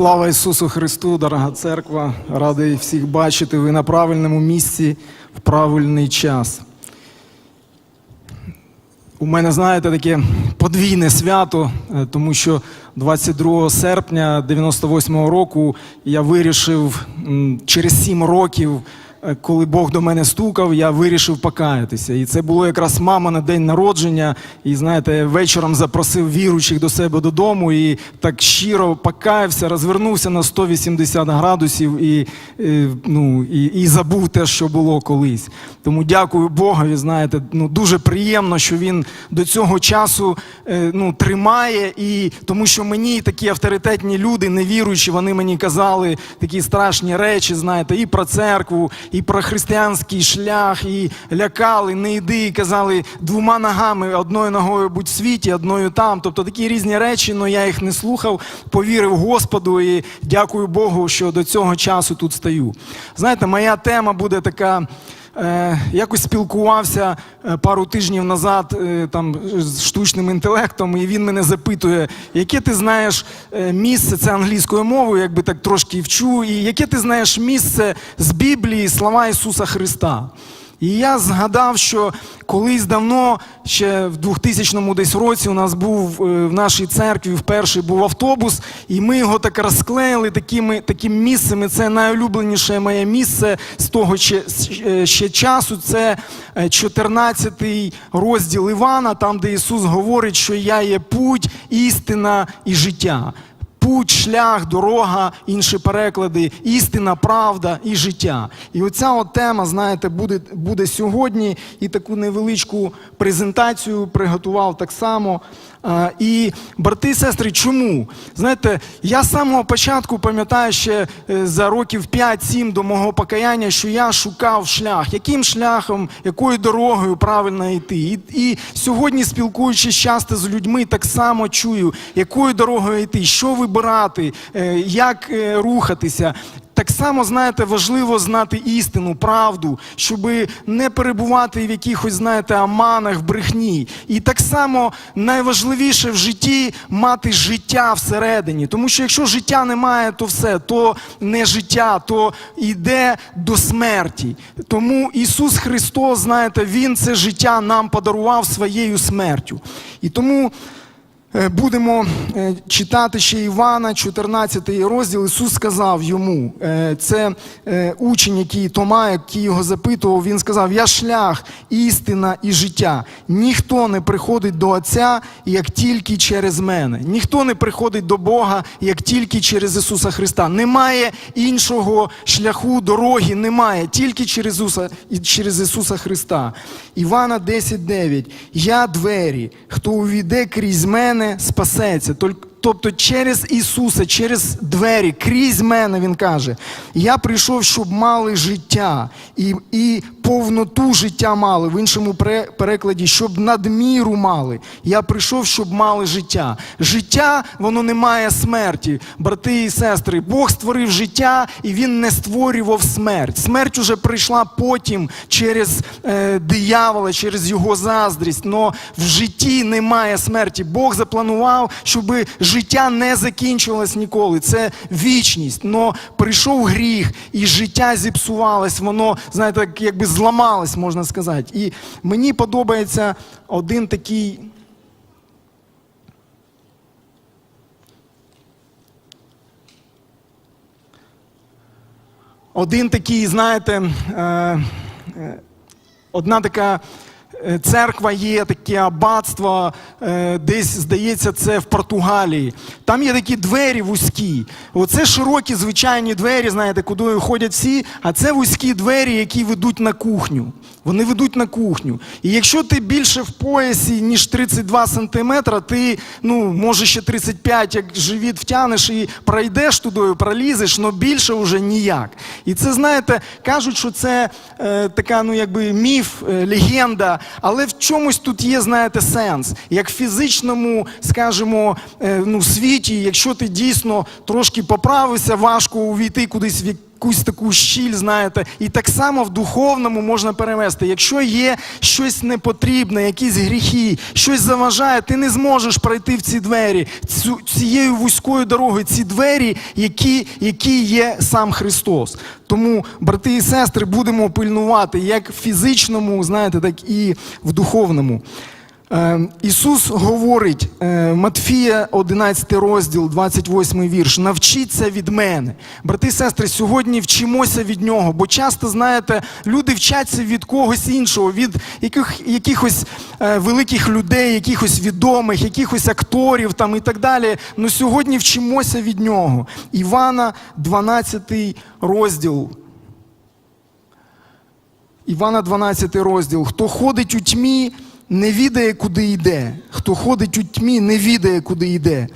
Слава Ісусу Христу, дорога церква! Радий всіх бачити. Ви на правильному місці в правильний час. У мене, знаєте, таке подвійне свято, е, тому що 22 серпня 98-го року я вирішив через 7 років, коли Бог до мене стукав, я вирішив покаятися. І це було якраз мама на день народження. І знаєте, вечором запросив віруючих до себе додому і так щиро покаявся, розвернувся на 180 градусів і, е, ну, і, і забув те, що було колись. Тому дякую Богові. Знаєте, ну дуже приємно, що він до цього часу е, ну, тримає, і тому що мені такі авторитетні люди, невіруючі, вони мені казали такі страшні речі, знаєте, і про церкву, і про християнський шлях, і лякали, не йди, і казали двома ногами, одною ногою будь в світі, одною там. Тобто такі різні речі, але я їх не слухав, повірив Господу і дякую Богу, що до цього часу тут стою. Знаєте, моя тема буде така. Е, якось спілкувався е, пару тижнів назад е, там з штучним інтелектом, і він мене запитує, яке ти знаєш місце, це англійською мовою, якби так трошки вчу, і яке ти знаєш місце з Біблії, слова Ісуса Христа. І я згадав, що колись давно, ще в 2000 десь році, у нас був е, в нашій церкві вперше був автобус, і ми його так розклеїли такими, таким місцем. І це найулюбленіше моє місце з того ще, е, ще часу. Це 14 розділ Івана, там, де Ісус говорить, що я є путь, істина і життя. Путь, шлях, дорога, інші переклади, істина, правда і життя. І оця от тема, знаєте, буде, буде сьогодні. І таку невеличку презентацію приготував так само. І брати і сестри, чому? Знаєте, я з самого початку пам'ятаю ще е, за років 5-7 до мого покаяння, що я шукав шлях, яким шляхом, якою дорогою правильно йти. І, і сьогодні, спілкуючись часто з людьми, так само чую, якою дорогою йти, що вибирати, е, як е, рухатися. Так само, знаєте, важливо знати істину, правду, щоб не перебувати в якихось, знаєте, аманах, брехні. І так само найважливіше в житті мати життя всередині. Тому що якщо життя немає, то все, то не життя, то йде до смерті. Тому Ісус Христос, знаєте, Він це життя нам подарував своєю смертю. І тому. Е, Будемо е, читати ще Івана, 14 розділ. Ісус сказав йому, е, це учень, який Тома, який його запитував, він сказав: Я шлях, істина і життя. Ніхто не приходить до Отця, як тільки через мене. Ніхто не приходить до Бога, як тільки через Ісуса Христа. Немає іншого шляху, дороги, немає, тільки через Ісуса, через Ісуса Христа. Івана 10.9. Я двері, хто увійде крізь мене, спасеться. Толь- Тобто через Ісуса, через двері, крізь мене Він каже: Я прийшов, щоб мали життя і, і повноту життя мали. В іншому перекладі, щоб надміру мали. Я прийшов, щоб мали життя. Життя, воно не має смерті, брати і сестри. Бог створив життя і Він не створював смерть. Смерть уже прийшла потім через е, диявола, через його заздрість. Но в житті немає смерті. Бог запланував, щоб життя не закінчилось ніколи. Це вічність. Но прийшов гріх, і життя зіпсувалось, воно, знаєте, якби зламалось, можна сказати. І мені подобається один такий. Один такий, знаєте, е, е, одна така е, церква є, таке аббатство, е, десь, здається, це в Португалії. Там є такі двері вузькі. Оце широкі звичайні двері, знаєте, куди ходять всі, а це вузькі двері, які ведуть на кухню. Вони ведуть на кухню. І якщо ти більше в поясі, ніж 32 сантиметра, ти, ну, може ще 35, як живіт втянеш і пройдеш тудою, пролізеш, але більше вже ніяк. І це, знаєте, кажуть, що це е, така, ну, якби міф, е, легенда, але в чомусь тут є, знаєте, сенс. Як в фізичному, скажімо, е, ну, світі, якщо ти дійсно трошки поправився, важко увійти кудись в якусь таку щіль, знаєте, і так само в духовному можна перевести. Якщо є щось непотрібне, якісь гріхи, щось заважає, ти не зможеш пройти в ці двері, цю, цією вузькою дорогою, ці двері, які, які є сам Христос. Тому, брати і сестри, будемо пильнувати як в фізичному, знаєте, так і в духовному. Е, Ісус говорить, е, Матфія, 11 розділ, 28 вірш. Навчіться від мене. Брати і сестри, сьогодні вчимося від нього, бо часто, знаєте, люди вчаться від когось іншого, від яких, якихось е, великих людей, якихось відомих, якихось акторів там і так далі. Ну сьогодні вчимося від нього. Івана, 12 розділ. Івана 12 розділ. Хто ходить у тьмі, не відає, куди йде. Хто ходить у тьмі, не відає, куди йде.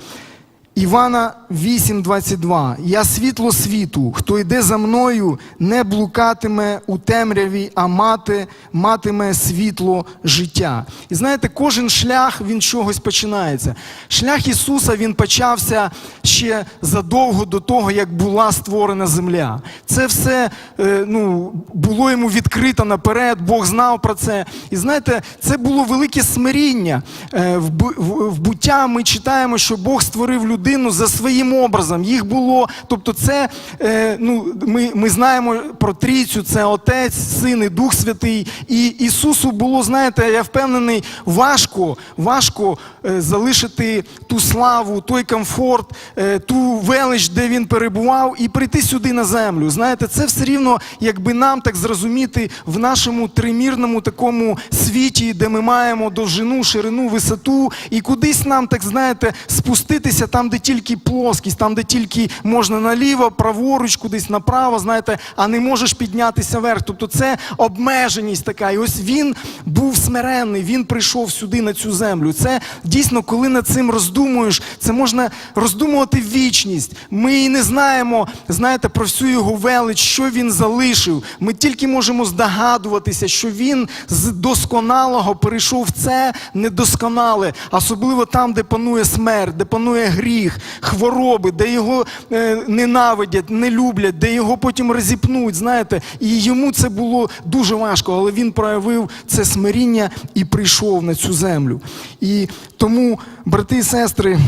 Івана 8:22. Я світло світу. Хто йде за мною, не блукатиме у темряві, а мати, матиме світло життя. І знаєте, кожен шлях він чогось починається. Шлях Ісуса він почався ще задовго до того, як була створена земля. Це все е, ну, було йому відкрито наперед, Бог знав про це. І знаєте, це було велике смиріння. Е, в, буття ми читаємо, що Бог створив людину за своїм образом. Їх було, тобто, це е, ну, ми, ми знаємо про трійцю, це Отець, Син і Дух Святий. І Ісусу було, знаєте, я впевнений, важко, важко е, залишити ту славу, той комфорт, е, ту велич, де він перебував, і прийти сюди на землю. Знаєте, це все рівно, якби нам так зрозуміти в нашому тримірному такому світі, де ми маємо довжину, ширину, висоту, і кудись нам, так знаєте, спуститися там, де тільки плоскість, там, де тільки можна наліво, праворуч, кудись направо, знаєте, а не можеш піднятися вверх. Тобто це обмеженість така. І ось він був смиренний, він прийшов сюди на цю землю. Це дійсно, коли над цим роздумуєш, це можна роздумувати вічність. Ми і не знаємо, знаєте, про всю його велич, що він залишив. Ми тільки можемо здогадуватися, що він з досконалого перейшов в це недосконале, особливо там, де панує смерть, де панує гріх, хвороби, де його е, ненавидять, не люблять, де його потім розіпнуть. Знаєте, і йому це було дуже важко, але він проявив це смиріння і прийшов на цю землю. І тому, брати і сестри.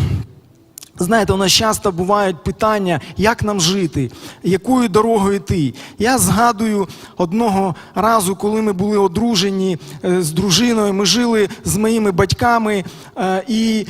Знаєте, у нас часто бувають питання, як нам жити, якою дорогою йти. Я згадую одного разу, коли ми були одружені е, з дружиною, ми жили з моїми батьками, е, і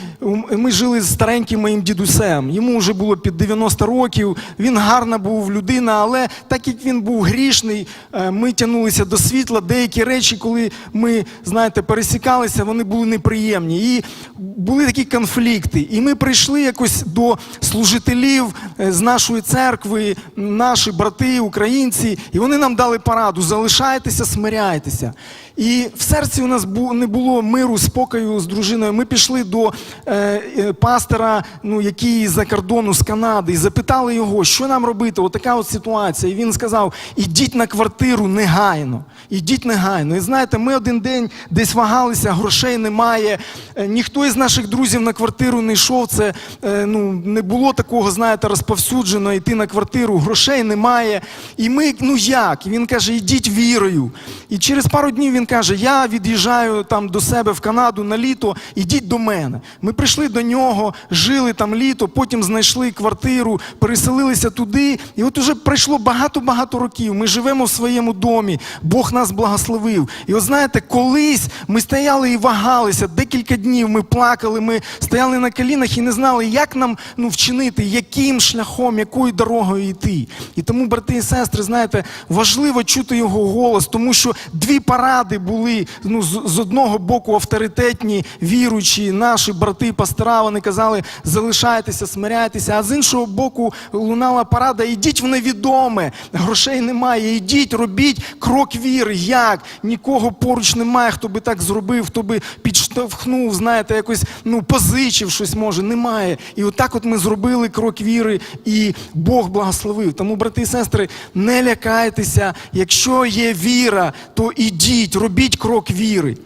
ми жили з стареньким моїм дідусем. Йому вже було під 90 років. Він гарна був людина, але так як він був грішний, е, ми тягнулися до світла. Деякі речі, коли ми, знаєте, пересікалися, вони були неприємні. І були такі конфлікти. І ми прийшли якось до служителів е, з нашої церкви, наші брати, українці, і вони нам дали пораду: залишайтеся, смиряйтеся. І в серці у нас не було миру, спокою з дружиною. Ми пішли до е, е, пастора, ну, який за кордону з Канади, і запитали його, що нам робити. Отака от ситуація. І він сказав: ідіть на квартиру негайно. Ідіть негайно. І знаєте, ми один день десь вагалися, грошей немає. Е, Ніхто із наших друзів на квартиру не йшов. Це е, ну, не було такого, знаєте, розповсюджено йти на квартиру, грошей немає. І ми, ну як? І він каже, ідіть вірою. І через пару днів він каже: Я від'їжджаю там до себе в Канаду на літо, ідіть до мене. Ми прийшли до нього, жили там літо, потім знайшли квартиру, переселилися туди. І от уже пройшло багато-багато років. Ми живемо в своєму домі, Бог нас благословив. І от знаєте, колись ми стояли і вагалися, декілька днів ми плакали, ми стояли на колінах і не знали, як нам ну, вчинити, яким шляхом, якою дорогою йти. І тому, брати і сестри, знаєте, важливо чути його голос, тому що дві паради були ну, з, з одного боку авторитетні, віруючі, наші брати, пастора, вони казали, залишайтеся, смиряйтеся, а з іншого боку лунала парада, ідіть в невідоме, грошей немає, ідіть, робіть крок віри. Як? Нікого поруч немає, хто би так зробив, хто би підштовхнув, знаєте, якось ну, позичив щось може, немає. І отак от ми зробили крок віри, і Бог благословив. Тому, брати і сестри, не лякайтеся, якщо є віра, то ідіть, робіть крок віри.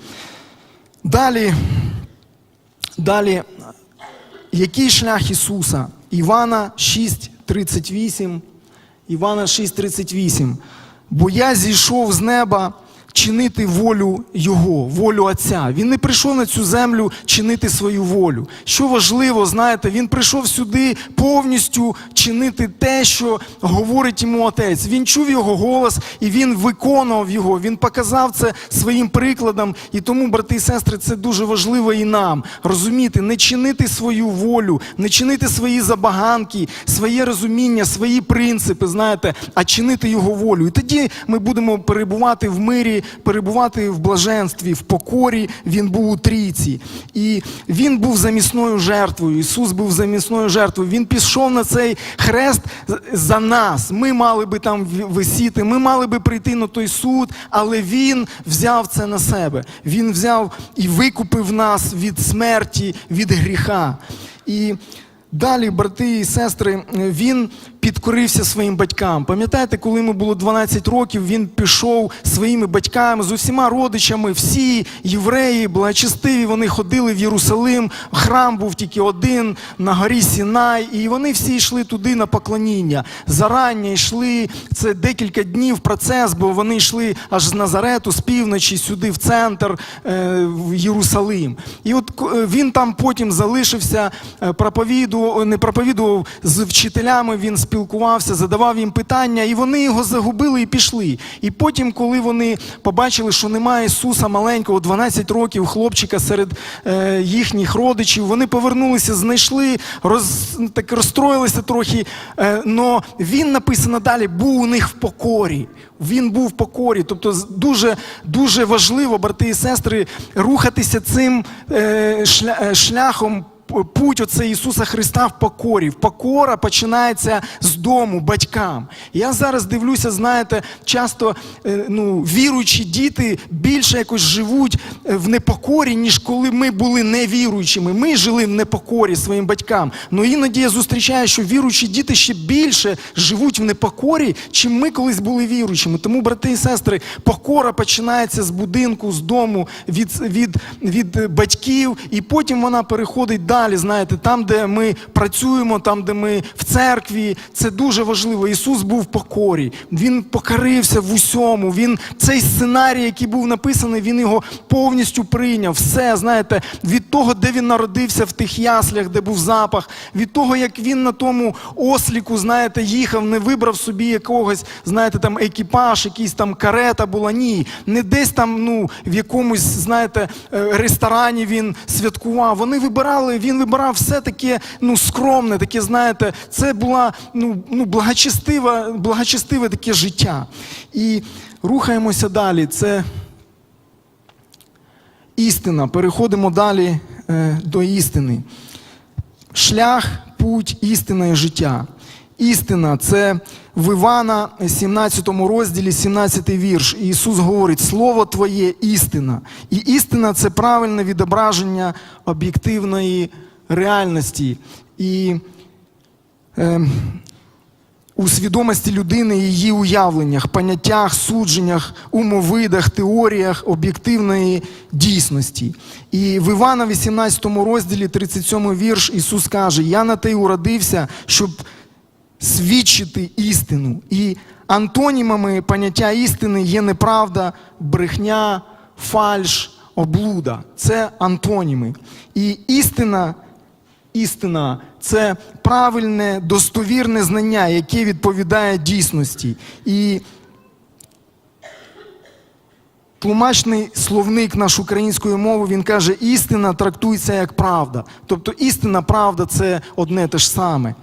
Далі, далі, який шлях Ісуса? Івана 6:38. Івана 6:38. Бо я зійшов з неба чинити волю Його, волю Отця. Він не прийшов на цю землю чинити свою волю. Що важливо, знаєте, він прийшов сюди повністю чинити те, що говорить йому отець. Він чув його голос і він виконував його. Він показав це своїм прикладом. І тому, брати і сестри, це дуже важливо і нам розуміти, не чинити свою волю, не чинити свої забаганки, своє розуміння, свої принципи, знаєте, а чинити його волю. І тоді ми будемо перебувати в мирі, перебувати в блаженстві, в покорі. Він був у трійці. І він був замісною жертвою. Ісус був замісною жертвою. Він пішов на цей хрест за нас. Ми мали би там висіти, ми мали би прийти на той суд, але Він взяв це на себе. Він взяв і викупив нас від смерті, від гріха. І Далі, брати і сестри, він підкорився своїм батькам. Пам'ятаєте, коли йому було 12 років, він пішов своїми батьками з усіма родичами, всі євреї, благочестиві, вони ходили в Єрусалим, храм був тільки один на горі Сінай, і вони всі йшли туди на поклоніння. Зарання йшли, це декілька днів процес, бо вони йшли аж з Назарету, з півночі, сюди в центр, е, в Єрусалим. І от е, він там потім залишився, е, проповідував, не проповідував з вчителями, він спілкувався, задавав їм питання, і вони його загубили і пішли. І потім, коли вони побачили, що немає Ісуса маленького, 12 років, хлопчика серед е, їхніх родичів, вони повернулися, знайшли, роз, так розстроїлися трохи. Е, він написано далі, був у них в покорі. Він був в покорі. Тобто дуже, дуже важливо, брати і сестри, рухатися цим е, е, шляхом. Путь оце Ісуса Христа в покорі. Покора починається з дому, батькам. Я зараз дивлюся, знаєте, часто е, ну, віруючі діти більше якось живуть е, в непокорі, ніж коли ми були невіруючими. Ми жили в непокорі своїм батькам. Ну іноді я зустрічаю, що віруючі діти ще більше живуть в непокорі, чим ми колись були віруючими. Тому, брати і сестри, покора починається з будинку, з дому, від, від, від батьків, і потім вона переходить далі. Знаєте, там, де ми працюємо, там, де ми в церкві, це дуже важливо. Ісус був в покорі. Він покорився в усьому. Він цей сценарій, який був написаний, він його повністю прийняв. Все, знаєте, від того, де він народився в тих яслях, де був запах, від того, як він на тому осліку, знаєте, їхав, не вибрав собі якогось, знаєте, там екіпаж, якийсь там карета була. Ні, не десь там, ну, в якомусь, знаєте, е, ресторані він святкував. Вони вибирали, він вибирав все таке, ну, скромне, таке, знаєте, це була ну, ну, благочестиве, благочестиве таке життя. І рухаємося далі. Це істина. Переходимо далі е, до істини. Шлях, путь, істина і життя. Істина це в Івана 17 розділі, 17 вірш. І Ісус говорить: Слово Твоє істина. І істина це правильне відображення об'єктивної реальності. І е, у свідомості людини, її уявленнях, поняттях, судженнях, умовидах, теоріях об'єктивної дійсності. І в Івана 18 розділі, 37 вірш, Ісус каже: Я на те й уродився, щоб свідчити істину. І антонімами поняття істини є неправда, брехня, фальш, облуда. Це антоніми. І істина. Істина це правильне, достовірне знання, яке відповідає дійсності. І тлумачний словник наш української мови, він каже, істина трактується як правда. Тобто істина, правда це одне те ж саме.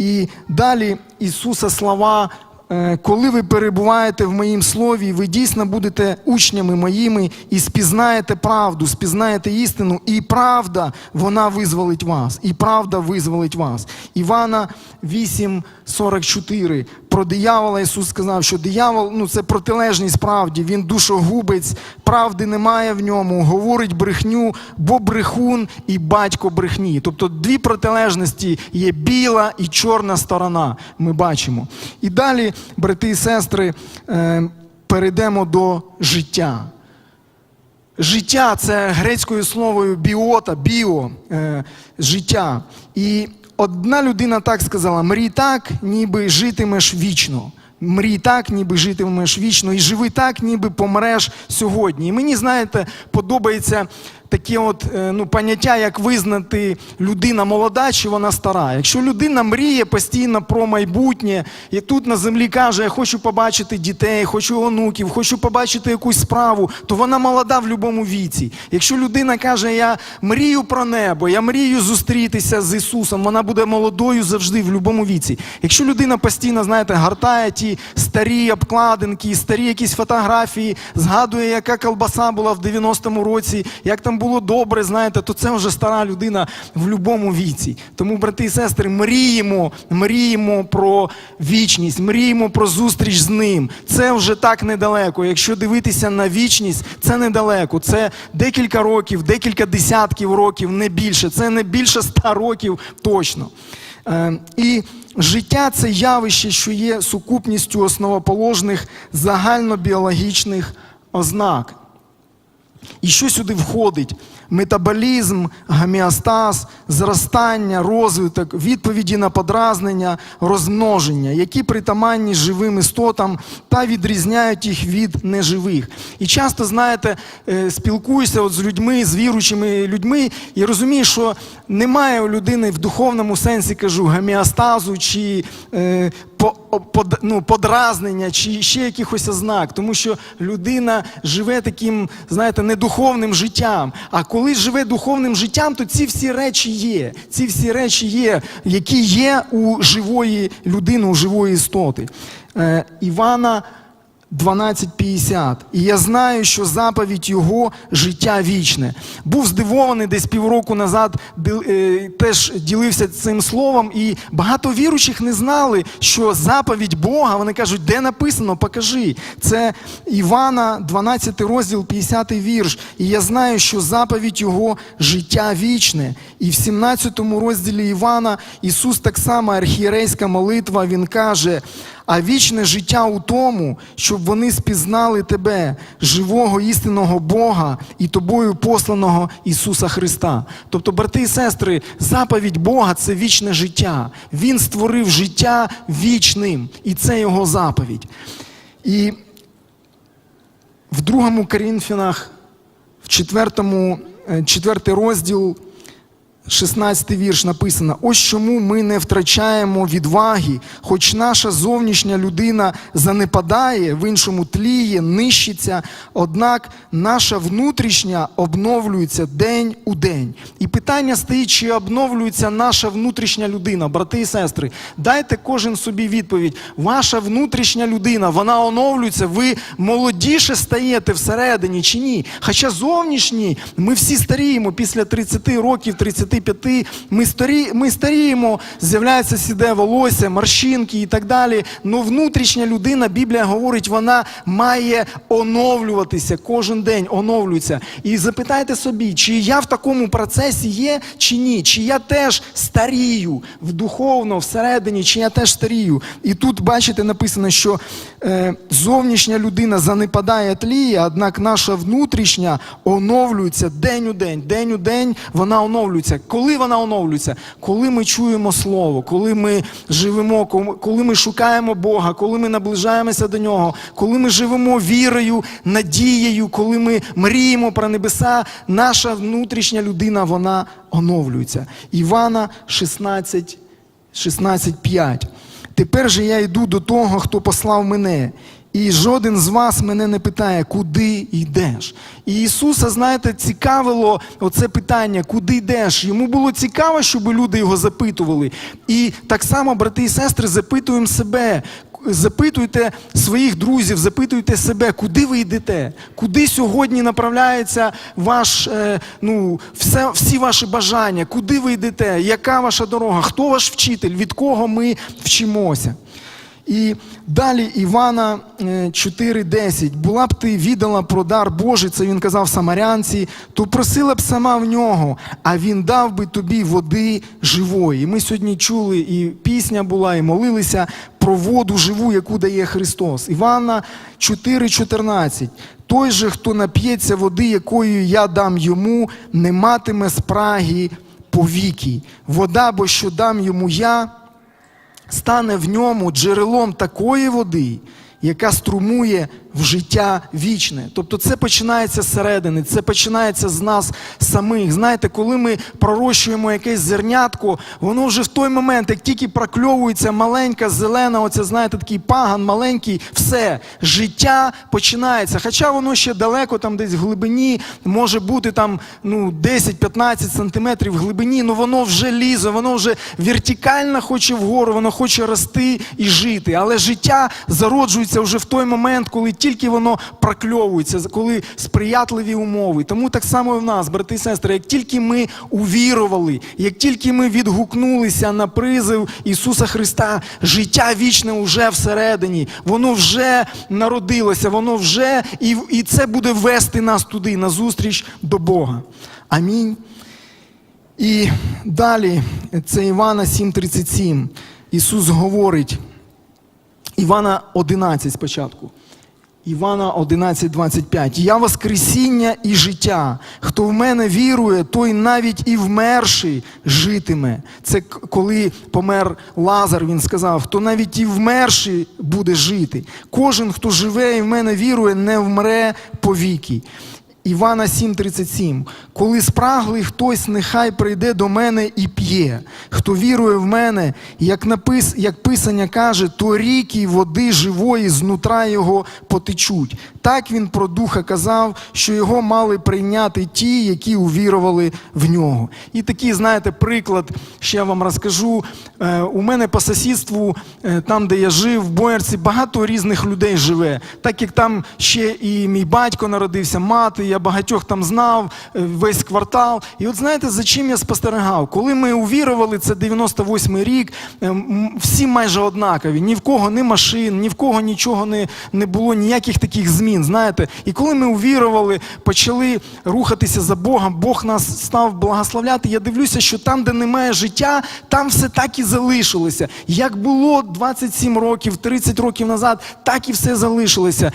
І далі Ісуса слова. Е, Коли ви перебуваєте в моїм слові, ви дійсно будете учнями моїми і спізнаєте правду, спізнаєте істину, і правда вона визволить вас. І правда визволить вас. Івана 8,44. Про диявола Ісус сказав, що диявол ну це протилежність правді, він душогубець, правди немає в ньому, говорить брехню, бо брехун і батько брехні. Тобто дві протилежності є біла і чорна сторона. Ми бачимо. І далі, брати і сестри, е, перейдемо до життя. Життя це грецькою словою біота, біо, е, життя. І одна людина так сказала: мрій так, ніби житимеш вічно. Мрій так, ніби житимеш вічно, і живи так, ніби помреш сьогодні. І мені, знаєте, подобається таке от, е, ну, поняття, як визнати людина молода чи вона стара. Якщо людина мріє постійно про майбутнє, і тут на землі каже, я хочу побачити дітей, хочу онуків, хочу побачити якусь справу, то вона молода в будь-якому віці. Якщо людина каже, я мрію про небо, я мрію зустрітися з Ісусом, вона буде молодою завжди в будь-якому віці. Якщо людина постійно, знаєте, гартає ті старі обкладинки, старі якісь фотографії, згадує, яка колбаса була в 90-му році, як там було добре, знаєте, то це вже стара людина в будь-якому віці. Тому, брати і сестри, мріємо, мріємо про вічність, мріємо про зустріч з ним. Це вже так недалеко. Якщо дивитися на вічність, це недалеко. Це декілька років, декілька десятків років, не більше. Це не більше ста років точно. Е, і життя це явище, що є сукупністю основоположних загальнобіологічних ознак. І що сюди входить? Метаболізм, гомеостаз, зростання, розвиток, відповіді на подразнення, розмноження, які притаманні живим істотам та відрізняють їх від неживих. І часто, знаєте, е, спілкуюся от з людьми, з віруючими людьми, і розумію, що немає у людини в духовному сенсі, кажу, гомеостазу чи е, по, под, ну, подразнення чи ще якихось ознак, тому що людина живе таким, знаєте, недуховним життям. А коли живе духовним життям, то ці всі речі є. Ці всі речі є, які є у живої людини, у живої істоти. Е, Івана 12.50. І я знаю, що заповідь його життя вічне. Був здивований десь півроку назад, е, теж ділився цим словом, і багато віруючих не знали, що заповідь Бога, вони кажуть, де написано, покажи. Це Івана, 12 розділ, 50 вірш. І я знаю, що заповідь його життя вічне. І в 17 розділі Івана Ісус так само, архієрейська молитва, Він каже. А вічне життя у тому, щоб вони спізнали тебе, живого істинного Бога і тобою посланого Ісуса Христа. Тобто, брати і сестри, заповідь Бога це вічне життя. Він створив життя вічним, і це його заповідь. І в другому Корінфянах, в четвертому, е, четвертий розділ, 16 вірш написано: ось чому ми не втрачаємо відваги, хоч наша зовнішня людина занепадає, в іншому тліє, нищиться, однак наша внутрішня обновлюється день у день. І питання стоїть, чи обновлюється наша внутрішня людина, брати і сестри. Дайте кожен собі відповідь. Ваша внутрішня людина, вона оновлюється, ви молодіше стаєте всередині чи ні? Хоча зовнішній, ми всі старіємо після 30 років, 35, ми, старі, ми старіємо, з'являється сіде волосся, морщинки і так далі. Ну внутрішня людина, Біблія говорить, вона має оновлюватися кожен день, оновлюється. І запитайте собі, чи я в такому процесі є, чи ні, чи я теж старію в духовно, всередині, чи я теж старію. І тут, бачите, написано, що е, зовнішня людина занепадає тліє, однак наша внутрішня оновлюється день у день, день у день вона оновлюється. Коли вона оновлюється? Коли ми чуємо Слово, коли ми живемо, коли ми шукаємо Бога, коли ми наближаємося до Нього, коли ми живемо вірою, надією, коли ми мріємо про небеса, наша внутрішня людина вона оновлюється. Івана 16, 16.5. Тепер же я йду до того, хто послав мене. І жоден з вас мене не питає, куди йдеш. І Ісуса, знаєте, цікавило оце питання, куди йдеш. Йому було цікаво, щоб люди його запитували. І так само, брати і сестри, запитуємо себе. Запитуйте своїх друзів, запитуйте себе, куди ви йдете, куди сьогодні направляється ваш, е, ну, все, всі ваші бажання, куди ви йдете, яка ваша дорога, хто ваш вчитель, від кого ми вчимося. І далі Івана е, 4:10. Була б ти віддала про дар Божий, це він казав самарянці, то просила б сама в нього, а він дав би тобі води живої. І ми сьогодні чули, і пісня була, і молилися про воду живу, яку дає Христос. Івана 4:14. Той же, хто нап'ється води, якою я дам йому, не матиме спраги повіки. Вода, бо що дам йому я, стане в ньому джерелом такої води, яка струмує в життя вічне. Тобто це починається зсередини, це починається з нас самих. Знаєте, коли ми пророщуємо якесь зернятко, воно вже в той момент, як тільки прокльовується маленька, зелена, оце, знаєте, такий паган маленький, все, життя починається. Хоча воно ще далеко, там десь в глибині, може бути там ну, 10-15 сантиметрів в глибині, але воно вже лізе, воно вже вертикально хоче вгору, воно хоче рости і жити. Але життя зароджується вже в той момент, коли тільки воно прокльовується, коли сприятливі умови. Тому так само і в нас, брати і сестри, як тільки ми увірували, як тільки ми відгукнулися на призив Ісуса Христа, життя вічне вже всередині, воно вже народилося, воно вже і, і це буде вести нас туди, на зустріч до Бога. Амінь. І далі, це Івана 7:37. Ісус говорить, Івана 11 спочатку. Івана 11:25. Я Воскресіння і життя. Хто в мене вірує, той навіть і вмерший житиме. Це коли помер Лазар, він сказав, хто навіть і вмерший буде жити. Кожен, хто живе і в мене вірує, не вмре повіки. Івана 7:37. Коли спраглий хтось, нехай прийде до мене і п'є. Хто вірує в мене, як напис, як писання каже, то ріки води живої знутра його потечуть. Так він про духа казав, що його мали прийняти ті, які увірували в нього. І такий, знаєте, приклад, ще я вам розкажу. Е, у мене по сусідству, е, там, де я жив, в Боярці, багато різних людей живе. Так як там ще і мій батько народився, мати, я багатьох там знав, е, весь квартал. І от знаєте, за чим я спостерігав? Коли ми увірували, це 98-й рік, е, всі майже однакові. Ні в кого ні машин, ні в кого нічого не, не було, ніяких таких змін. Знаєте, і коли ми увірували, почали рухатися за Богом, Бог нас став благословляти. Я дивлюся, що там, де немає життя, там все так і залишилося. Як було 27 років, 30 років назад, так і все залишилося.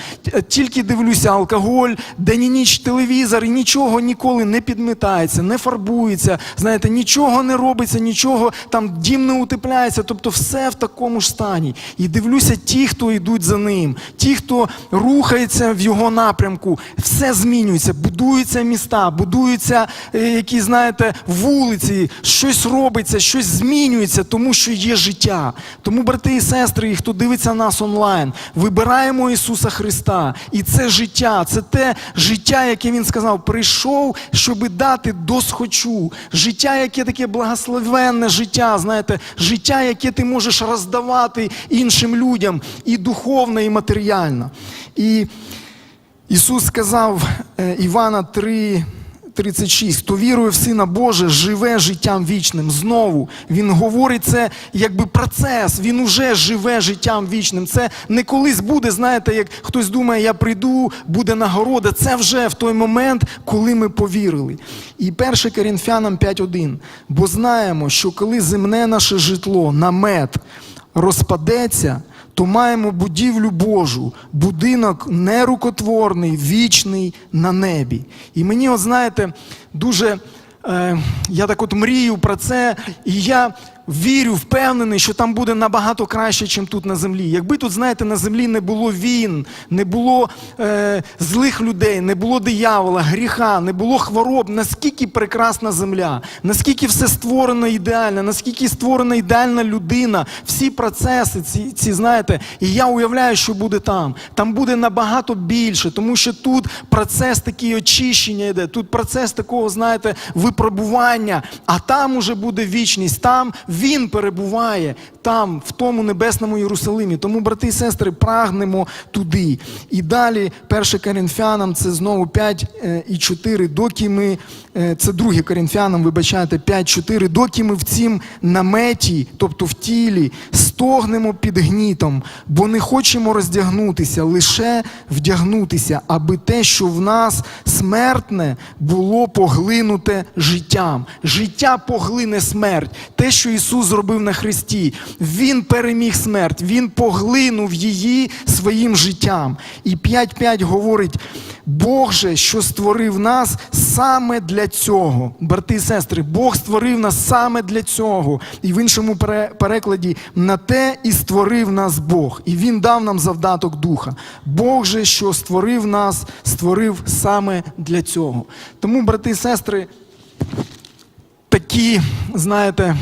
Тільки дивлюся, алкоголь, день і ніч телевізор, і нічого ніколи не підмітається, не фарбується. Знаєте, нічого не робиться, нічого там дім не утепляється. Тобто все в такому ж стані. І дивлюся, ті, хто йдуть за ним, ті, хто рухається в його напрямку, все змінюється, будуються міста, будуються е, якісь, знаєте, вулиці, щось робиться, щось змінюється, тому що є життя. Тому, брати і сестри, і хто дивиться нас онлайн, вибираємо Ісуса Христа. І це життя, це те життя, яке Він сказав, прийшов, щоб дати досхочу. Життя, яке таке благословенне життя, знаєте, життя, яке ти можеш роздавати іншим людям, і духовно, і матеріально. І Ісус сказав е, Івана 3, 36, хто вірує в Сина Боже, живе життям вічним. Знову він говорить це якби процес. Він уже живе життям вічним. Це не колись буде, знаєте, як хтось думає, я прийду, буде нагорода. Це вже в той момент, коли ми повірили. І 1 Корінфянам 5.1. Бо знаємо, що коли земне наше житло, намет, розпадеться, то маємо будівлю Божу, будинок нерукотворний, вічний на небі. І мені, от знаєте, дуже е, я так от мрію про це, і я вірю, впевнений, що там буде набагато краще, ніж тут на землі. Якби тут, знаєте, на землі не було війн, не було е, злих людей, не було диявола, гріха, не було хвороб, наскільки прекрасна земля, наскільки все створено ідеально, наскільки створена ідеальна людина, всі процеси, ці, ці знаєте, і я уявляю, що буде там. Там буде набагато більше, тому що тут процес такий очищення йде, тут процес такого, знаєте, випробування, а там уже буде вічність, там він перебуває, там, в тому небесному Єрусалимі. Тому, брати і сестри, прагнемо туди. І далі, 1 Коринфянам, це знову 5 е, і 4, доки ми, е, це 2 Коринфянам, вибачайте, 5-4, доки ми в цім наметі, тобто в тілі, стогнемо під гнітом, бо не хочемо роздягнутися, лише вдягнутися, аби те, що в нас смертне, було поглинуте життям. Життя поглине смерть. Те, що Ісус зробив на Христі, Він переміг смерть, Він поглинув її своїм життям. І 5.5 говорить. Бог же, що створив нас саме для цього. Брати і сестри, Бог створив нас саме для цього. І в іншому перекладі на те і створив нас Бог. І Він дав нам завдаток духа. Бог же, що створив нас, створив саме для цього. Тому, брати і сестри, такі, знаєте,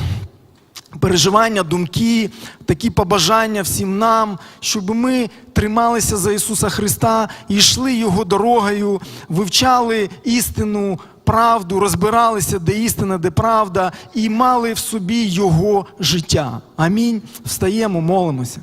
переживання, думки, такі побажання всім нам, щоб ми трималися за Ісуса Христа і йшли Його дорогою, вивчали істину, правду, розбиралися, де істина, де правда, і мали в собі Його життя. Амінь. Встаємо, молимося.